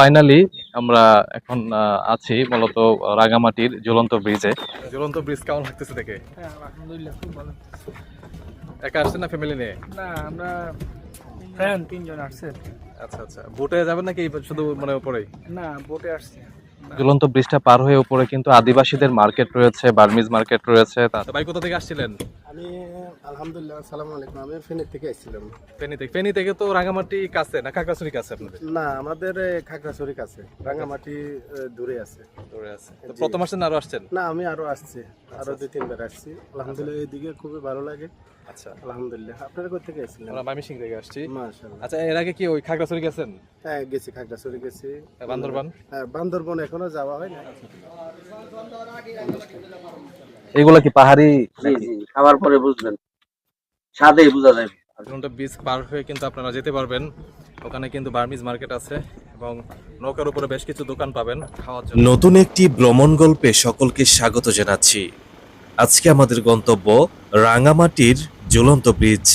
Finally আমরা এখন আছি মূলত রাঙামাটির ঝুলন্ত ব্রিজে। ঝুলন্ত ব্রিজ কেমন লাগতেছে দেখে? হ্যাঁ আলহামদুলিল্লাহ খুব ভালো একা আসছেন না ফ্যামিলি নিয়ে? না আমরা ফ্রেন্ড তিনজন আসছে আচ্ছা আচ্ছা। বোটে যাবেন নাকি শুধু মানে উপরেই? না বোটে আসছে। ঝুলন্ত ব্রিজটা পার হয়ে উপরে কিন্তু আদিবাসীদের মার্কেট রয়েছে বার্মিজ মার্কেট রয়েছে তা- ভাই কোথা থেকে আসছিলেন? আমি আলহামদুলিল্লাহ আসসালামু আলাইকুম। আমি ফেনীর থেকে এসেছিলাম ফেনী থেকে। ফেনী থেকে তো রাঙামাটি কাছে না খাগড়াছড়ি কাছে আপনাদের? না আমাদের খাগড়াছড়ি কাছে। রাঙ্গামাটি এ, দূরে আছে। দূরে আছে। তো প্রথম আসছেন আরও আসছেন? না আমি আরও আসছি। আরও দুই তিনবার আসছি। আলহামদুলিল্লাহ এইদিকে খুবই ভালো লাগে। আচ্ছা। আলহামদুলিল্লাহ। আপনারা কোথা থেকে এসেছিলেন আমরা মাইমিসিং থেকে আসছি। মাশাআল্লাহ। আচ্ছা এর আগে কি ওই খাগড়াছড়ি গেছেন? হ্যাঁ গেছি খাগড়াছড়ি গেছি। বান্দরবান? হ্যাঁ বান্দরবন এখনও যাওয়া হয় না এগুলো কি পাহাড়ি জি জি খাবার পরে বুঝবেন। স্বাদেই বোঝা যাবে। পার হয়ে কিন্তু আপনারা যেতে পারবেন ওখানে কিন্তু বার্মিজ মার্কেট আছে এবং নৌকার উপরে বেশ কিছু দোকান পাবেন খাওয়ার জন্য। নতুন একটি ভ্রমণ গল্পে সকলকে স্বাগত জানাচ্ছি। আজকে আমাদের গন্তব্য রাঙামাটির ঝুলন্ত ব্রিজ।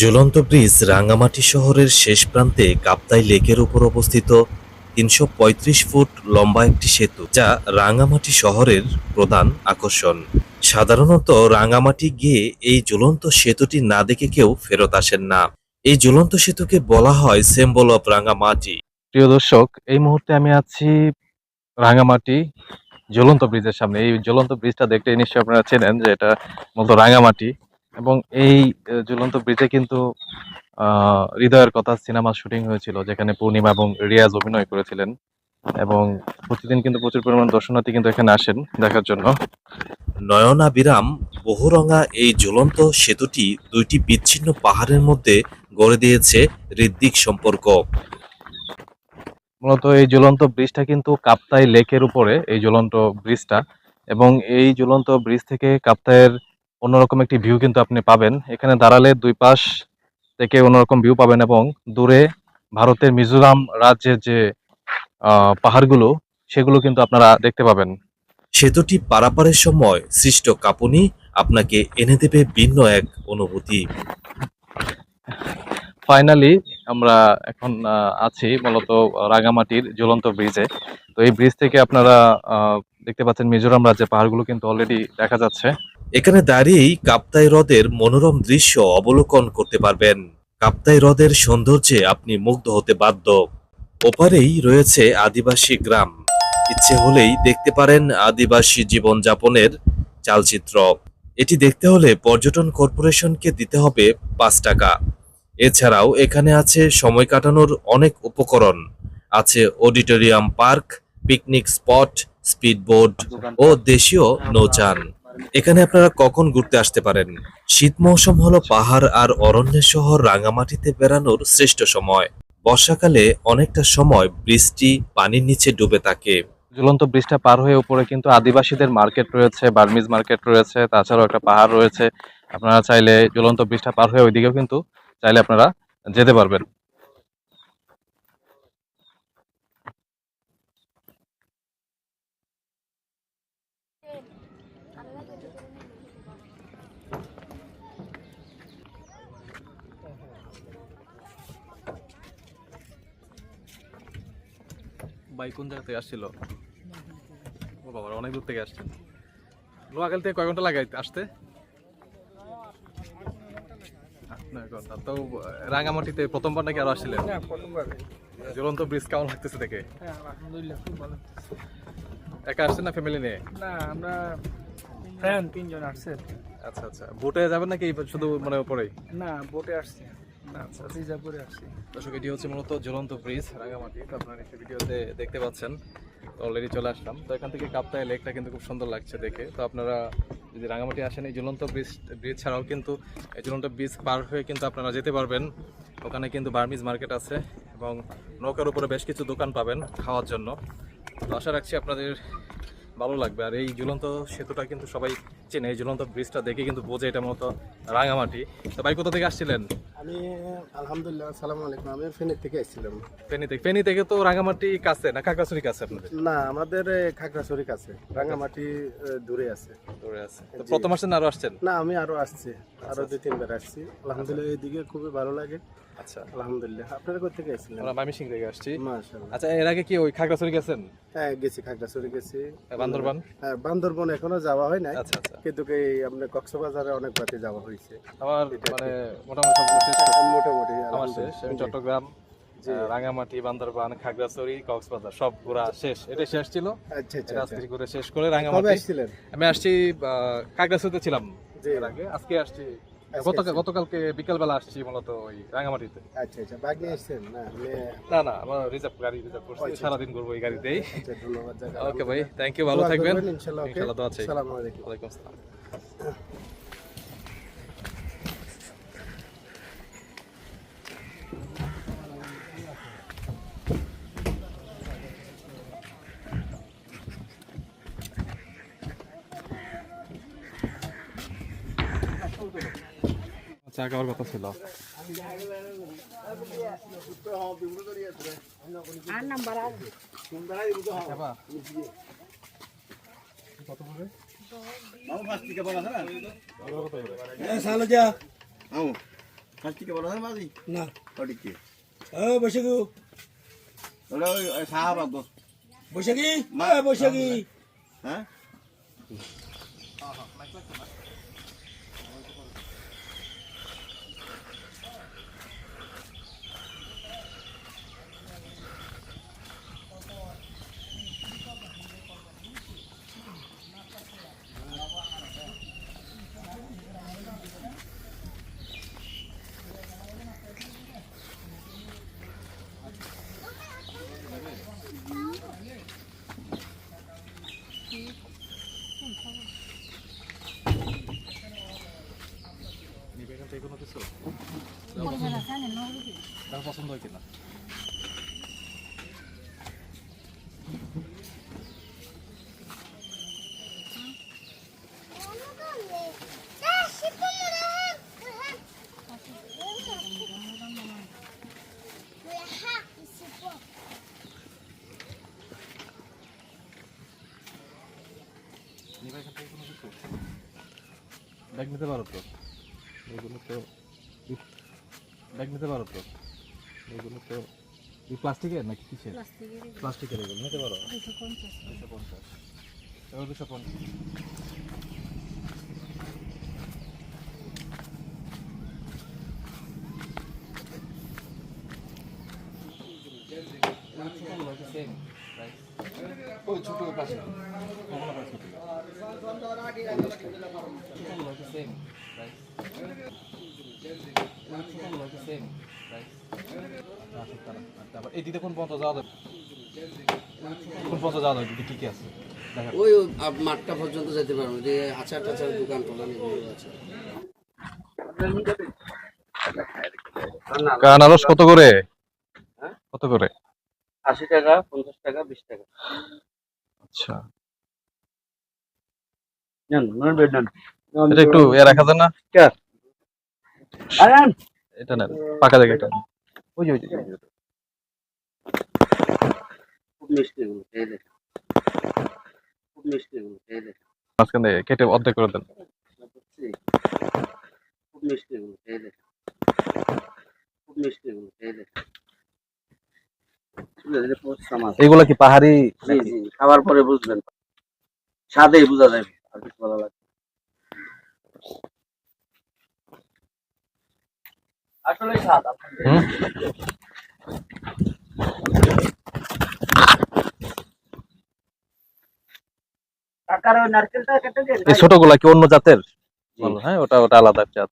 ঝুলন্ত ব্রিজ রাঙামাটি শহরের শেষ প্রান্তে কাপ্তাই লেকের উপর অবস্থিত তিনশো পঁয়ত্রিশ ফুট লম্বা একটি সেতু যা রাঙামাটি শহরের প্রধান আকর্ষণ। সাধারণত রাঙামাটি গিয়ে এই ঝুলন্ত সেতুটি না দেখে কেউ ফেরত আসেন না। এই ঝুলন্ত সেতুকে বলা হয় সিম্বল অফ রাঙামাটি। প্রিয় দর্শক এই মুহূর্তে আমি আছি রাঙামাটি জ্বলন্ত ব্রিজের সামনে। এই জ্বলন্ত ব্রিজটা দেখতে নিশ্চয়ই আপনারা চেনেন যে এটা মূলত রাঙামাটি। এবং এই আহ, ঝুলন্ত ব্রিজে কিন্তু হৃদয়ের কথা সিনেমা শুটিং হয়েছিল যেখানে পূর্ণিমা এবং রিয়াজ অভিনয় করেছিলেন। এবং প্রতিদিন কিন্তু প্রচুর পরিমাণ দর্শনার্থী কিন্তু এখানে আসেন দেখার জন্য। নয়নাবিরাম বহুরঙা এই ঝুলন্ত সেতুটি দুইটি বিচ্ছিন্ন পাহাড়ের মধ্যে গড়ে দিয়েছে হৃদ্দিক সম্পর্ক। মূলত এই ঝুলন্ত ব্রিজটা কিন্তু কাপ্তাই লেকের উপরে এই ঝুলন্ত ব্রিজটা। এবং এই ঝুলন্ত ব্রিজ থেকে কাপ্তায়ের অন্যরকম একটি ভিউ কিন্তু আপনি পাবেন। এখানে দাঁড়ালে দুই পাশ থেকে অন্যরকম ভিউ পাবেন এবং দূরে ভারতের মিজোরাম রাজ্যের যে আহ, পাহাড়গুলো সেগুলো কিন্তু আপনারা দেখতে পাবেন। সেতুটি পারাপারের সময় সৃষ্ট কাঁপুনি আপনাকে এনে দেবে ভিন্ন এক অনুভূতি। ফাইনালি আমরা এখন আছি মূলত রাঙামাটির ঝুলন্ত ব্রিজে তো এই ব্রিজ থেকে আপনারা আহ, দেখতে পাচ্ছেন মিজোরাম রাজ্যের পাহাড়গুলো কিন্তু অলরেডি দেখা যাচ্ছে। এখানে দাঁড়িয়েই কাপ্তাই হ্রদের মনোরম দৃশ্য অবলোকন করতে পারবেন। কাপ্তাই হ্রদের সৌন্দর্যে আপনি মুগ্ধ হতে বাধ্য। ওপারেই রয়েছে আদিবাসী গ্রাম। ইচ্ছে হলেই দেখতে পারেন আদিবাসী জীবনযাপনের চালচিত্র। এটি দেখতে হলে পর্যটন কর্পোরেশনকে দিতে হবে পাঁচ টাকা। এছাড়াও এখানে আছে সময় কাটানোর অনেক উপকরণ। আছে auditorium park, picnic spot, speedboat ও দেশীয় নৌযান। এখানে আপনারা কখন ঘুরতে আসতে পারেন? শীত মৌসুম হলো পাহাড় আর অরণ্যের শহর রাঙামাটিতে বেড়ানোর শ্রেষ্ঠ সময়। বর্ষাকালে অনেকটা সময় বৃষ্টি পানির নিচে ডুবে থাকে। ঝুলন্ত ব্রিজটা পার হয়ে উপরে কিন্তু আদিবাসীদের মার্কেট রয়েছে, বার্মিজ মার্কেট রয়েছে, তাছাড়াও একটা পাহাড় রয়েছে। আপনারা চাইলে ঝুলন্ত ব্রিজটা পার হয়ে ওইদিকেও কিন্তু চাইলে আপনারা যেতে পারবেন। ভাই কোন জায়গা থেকে আসছিল? ও বাবা অনেক দূর থেকে আসছেন নোয়াখালী থেকে কয় ঘণ্টা লাগে আসতে? ঘণ্টা। তো রাঙামাটিতে প্রথমবার নাকি আরও আসছিলেন? প্রথমবার। ঝুলন্ত ব্রিজ কেমন লাগতেছে দেখে? হ্যাঁ একা আসছেন না ফ্যামিলি নিয়ে? না আমরা ফ্রেন্ড তিনজন আসছে। আচ্ছা আচ্ছা। বোটে যাবেন নাকি শুধু মানে উপরেই? না বোটে আসছে। রিজার্ভ আসছি। দর্শক এটি হচ্ছে মূলত ঝুলন্ত ব্রিজ রাঙামাটি। আপনারা নিশ্চয়ই ভিডিওতে দেখতে পাচ্ছেন অলরেডি চলে আসলাম। তো এখান থেকে কাপ্তাই লেকটা কিন্তু খুব সুন্দর লাগছে দেখে। তো আপনারা যদি রাঙামাটি আসেন এই ঝুলন্ত ব্রিজ ব্রিজ ছাড়াও কিন্তু এই ঝুলন্ত ব্রিজ পার হয়ে কিন্তু আপনারা যেতে পারবেন। ওখানে কিন্তু বার্মিজ মার্কেট আছে এবং নৌকার উপরে বেশ কিছু দোকান পাবেন খাওয়ার জন্য। তো আশা রাখছি আপনাদের ভালো লাগবে। আর এই ঝুলন্ত সেতুটা কিন্তু সবাই চেনে। এই ঝুলন্ত ব্রিজটা দেখে কিন্তু বোঝে এটা মতো রাঙামাটি। তো ভাই কোথা থেকে আসছিলেন? আমি আলহামদুলিল্লাহ আসসালামু আলাইকুম। আমি ফেনীর থেকে এসেছিলাম ফেনী থেকে। ফেনী থেকে তো রাঙামাটি কাছে না খাগড়াছড়ি কাছে আপনাদের? না আমাদের খাগড়াছড়ি কাছে। রাঙ্গামাটি দূরে আছে। দূরে আছে। তো প্রথম আসছেন না আরও আসছেন? না আমি আরও আসছি। আরও দুই তিনবার আসছি। আলহামদুলিল্লাহ এইদিকে খুবই ভালো লাগে। আচ্ছা। আলহামদুলিল্লাহ। আপনারা কোথা থেকে এসেছিলেন আমরা থেকে আসছি। মাশাআল্লাহ। আচ্ছা এর আগে কি ওই খাগড়াছড়ি গেছেন? হ্যাঁ গেছি খাগড়াছড়ি গেছি। বান্দরবান? হ্যাঁ বান্দরবন এখনও যাওয়া হয় আচ্ছা আচ্ছা। কিন্তু এই আপনার কক্সবাজারে অনেক বাতে যাওয়া হয়েছে। আমার মানে মোটামুটি সবগুলো শেষ মোটামুটি আমার শেষ। আমি চট্টগ্রাম রাঙামাটি বান্দরবান খাগড়াছড়ি কক্সবাজার সব ঘোরা শেষ। এটা শেষ ছিল। আচ্ছা আচ্ছা আচ্ছা। আজকে ঘুরে শেষ করে রাঙামাটি আমি আসছি খাগড়াছড়িতে ছিলাম এর আগে। আজকে আসছি। গতকাল গতকালকে বিকেল বেলা আসছি মূলত ওই রাঙামাটিতে আচ্ছা আচ্ছা। না না না আমার রিজার্ভ গাড়ি রিজার্ভ করছি। সারাদিন ঘুরবো এই গাড়িতেই। ধন্যবাদ ওকে ভাই থ্যাংক ইউ ভালো থাকবেন। ইনশাআল্লাহ ইনশাআল্লাহ তো আছেই। আসসালামু আলাইকুম। ওয়ালাইকুম আসসালাম। চা খাওয়ার কথা ছিল। আর নাম্বার আছে না? বৈশাখী। বৈশাখী? বৈশাখী নিবে এখান থেকে কোনো কিছু তার পছন্দ হয় কিনা নিবে এখান থেকে কোনো কিছু ব্যাগ নিতে পারো তো এগুলো তো ব্যাগ নিতে পারো তো এগুলো তো এই প্লাস্টিকের নাকি কিসের? প্লাস্টিকের এগুলো। নিতে পারো? দুশো পঞ্চাশ। এগুলো দুশো পঞ্চাশ। ওই ছোট পাশে। কমলা পাশে সেম তারপর এই কোন পর্যন্ত যাওয়া যাবে কোন পর্যন্ত যাওয়া যাবে কি কি আছে ওই মাঠটা পর্যন্ত যেতে পারব যে আচার টাচার দোকান কত করে? কত করে? আশি টাকা পঞ্চাশ টাকা বিশ টাকা। আচ্ছা। এটা একটু এ রাখা যায় না। এটা নেন পাকা জায়গা এটা নেন। ওই যে ওই যে, মাঝখানে কেটে অর্ধেক করে দেন। এগুলো কি পাহাড়ি খাবার পরে বুঝবেন। স্বাদেই বোঝা যাবে আর কিছু ভালো লাগবে আসলে স্বাদ আপনাদের হুম টাকার ওই নারকেলটা কেটে দিন এই ছোটগুলা কি অন্য জাতের? হ্যাঁ ওটা ওটা আলাদা জাত।